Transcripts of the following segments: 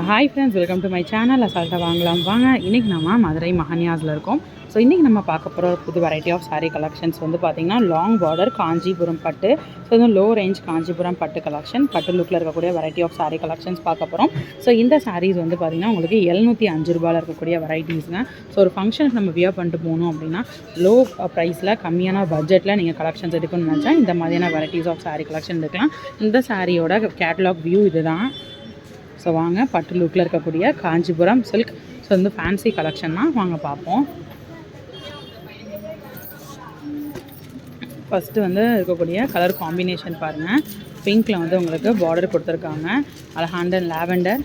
So hi friends welcome to my channel அசால்ட்டாக வாங்கலாம் வாங்க இன்றைக்கி நம்ம மதுரை மஹன்யாஸில் இருக்கோம். ஸோ இன்றைக்கி நம்ம பார்க்க போகிற புது வெரைட்டி ஆஃப் சாரீ கலெக்ஷன்ஸ் வந்து பார்த்திங்கன்னா லாங் பார்டர் காஞ்சிபுரம் பட்டு ஸோ இது லோ ரேஞ்ச் காஞ்சிபுரம் பட்டு கலெக்ஷன் பட்டு லுக்கில் இருக்கக்கூடிய வெரைட்டி ஆஃப் சாரீ கலெக்ஷன்ஸ் பார்க்க போகிறோம் ஸோ இந்த சாரீஸ் வந்து பார்த்திங்கன்னா உங்களுக்கு எழுநூற்றி அஞ்சு ரூபாயில் இருக்கக்கூடிய வெரைட்டிஸுங்க ஸோ ஒரு ஃபங்க்ஷனுக்கு நம்ம வியர் பண்ணிட்டு போகணும் அப்படின்னா லோ ப்ரைஸில் கம்மியான பட்ஜெட்டில் நீங்கள் கலெக்ஷன்ஸ் எடுக்கணும்னு நினச்சா இந்த மாதிரியான வெரைட்டிஸ் ஆஃப் சாரீ கலெக்ஷன் எடுக்கலாம். இந்த சாரியோட கேட்லாக் வியூ இதுதான். ஸோ வாங்க. பட்டு லுக்கில் இருக்கக்கூடிய காஞ்சிபுரம் சில்க் ஸோ வந்து ஃபேன்சி கலெக்ஷன் தான் வாங்க பார்ப்போம். ஃபஸ்ட்டு வந்து இருக்கக்கூடிய கலர் காம்பினேஷன் பாருங்கள் பிங்க்கில் வந்து உங்களுக்கு பார்டர் கொடுத்துருக்காங்க. அழகாண்ட லாவெண்டர்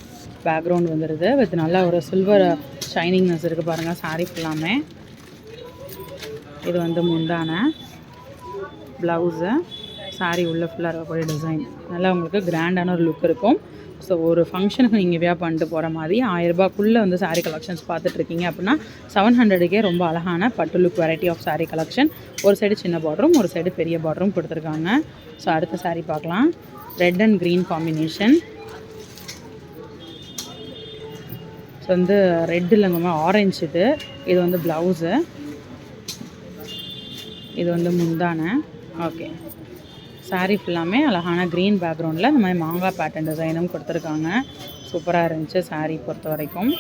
பேக்ரவுண்ட் வந்துடுது வித் நல்ல ஒரு சில்வர் ஷைனிங்னஸ் இருக்குது பாருங்கள் saree ஃபுல்லாமே இது வந்து முந்தான. ப்ளவுஸு saree உள்ளே ஃபுல்லாக இருக்கக்கூடிய டிசைன் நல்லா உங்களுக்கு கிராண்டான ஒரு லுக் இருக்கும். ஸோ ஒரு ஃபங்க்ஷனுக்கு நீங்கள் வியா பண்ணிட்டு போகிற மாதிரி ஆயிரரூபாக்குள்ளே வந்து சாரீ கலெக்ஷன்ஸ் பார்த்துட்ருக்கீங்க அப்படின்னா செவன் ஹண்ட்ரடுக்கே ரொம்ப அழகான பட்டு look variety of saree collection ஒரு சைடு சின்ன பார்டரும் ஒரு சைடு பெரிய பார்டரும் கொடுத்துருக்காங்க. ஸோ அடுத்த சாரீ பார்க்கலாம். Red and green combination so வந்து ரெட் இல்லைங்கம்மா ஆரஞ்சு இது. இது வந்து ப்ளவுஸு இது வந்து முந்தான. ஓகே சாரீ ஃபுல்லாமே அழகான க்ரீன் பேக்ரவுண்டில் இந்த மாதிரி மாங்காய் பேட்டர்ன் டிசைனும் கொடுத்துருக்காங்க. சூப்பராக இருந்துச்சு சாரீ பொறுத்த வரைக்கும்.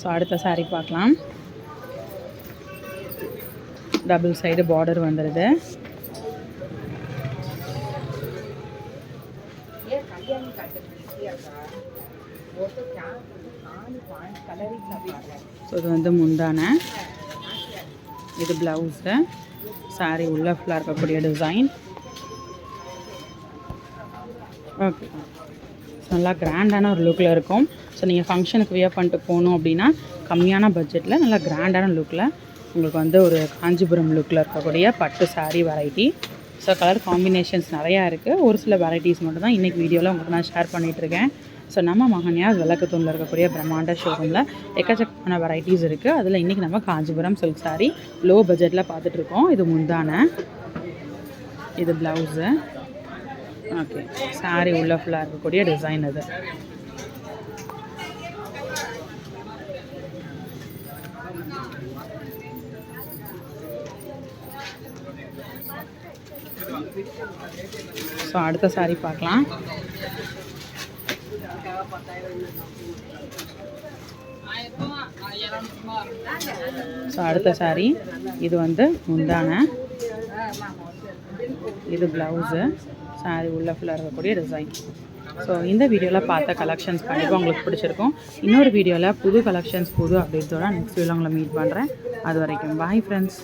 ஸோ அடுத்த சாரீ பார்க்கலாம். டபுள் சைடு பார்டர் வந்துடுது ஸோ இது வந்து முந்தான. இது ப்ளவுஸு saree உள்ள ஃபுல்லாக இருக்கக்கூடிய டிசைன் ஓகே நல்லா கிராண்டான ஒரு லுக்கில் இருக்கும். ஸோ நீங்கள் ஃபங்க்ஷனுக்கு வியர் பண்ணிட்டு போகணும் அப்படின்னா கம்மியான பட்ஜெட்டில் நல்லா கிராண்டான லுக்கில் உங்களுக்கு வந்து ஒரு காஞ்சிபுரம் லுக்கில் இருக்கக்கூடிய பட்டு saree variety so colour combinations நிறையா இருக்குது ஒரு சில வெரைட்டிஸ் மட்டும் தான் இன்றைக்கி வீடியோவில் உங்களுக்கு நான் ஷேர் பண்ணிகிட்ருக்கேன் ஸோ நம்ம மகன்யாஸ் விளக்கத்தூணில் இருக்கக்கூடிய பிரம்மாண்ட ஷோரூமில் எக்கச்சக்கமான வெரைட்டிஸ் இருக்குது அதில் இன்றைக்கி நம்ம காஞ்சிபுரம் சில்க் saree லோ பட்ஜெட்டில் பார்த்துட்ருக்கோம் இது முந்தான. இது ப்ளவுஸு ஓகே saree உள்ள ஃபுல்லாக இருக்கக்கூடிய டிசைன் இது. ஸோ அடுத்த saree பார்க்கலாம். ஸோ அடுத்த சாரீ இது வந்து முந்தான. இது ப்ளவுஸு சாரி உள்ள ஃபுல்லாக இருக்கக்கூடிய டிசைன் ஸோ இந்த வீடியோவில் பார்த்த கலெக்ஷன்ஸ் கண்டிப்பாக உங்களுக்கு பிடிச்சிருக்கும். இன்னொரு வீடியோவில் புது கலெக்ஷன்ஸ் புது அப்டேட்ஸோட நெக்ஸ்ட் வீடியோவில் உங்களை மீட் பண்ணுறேன் அது வரைக்கும் பாய் ஃப்ரெண்ட்ஸ்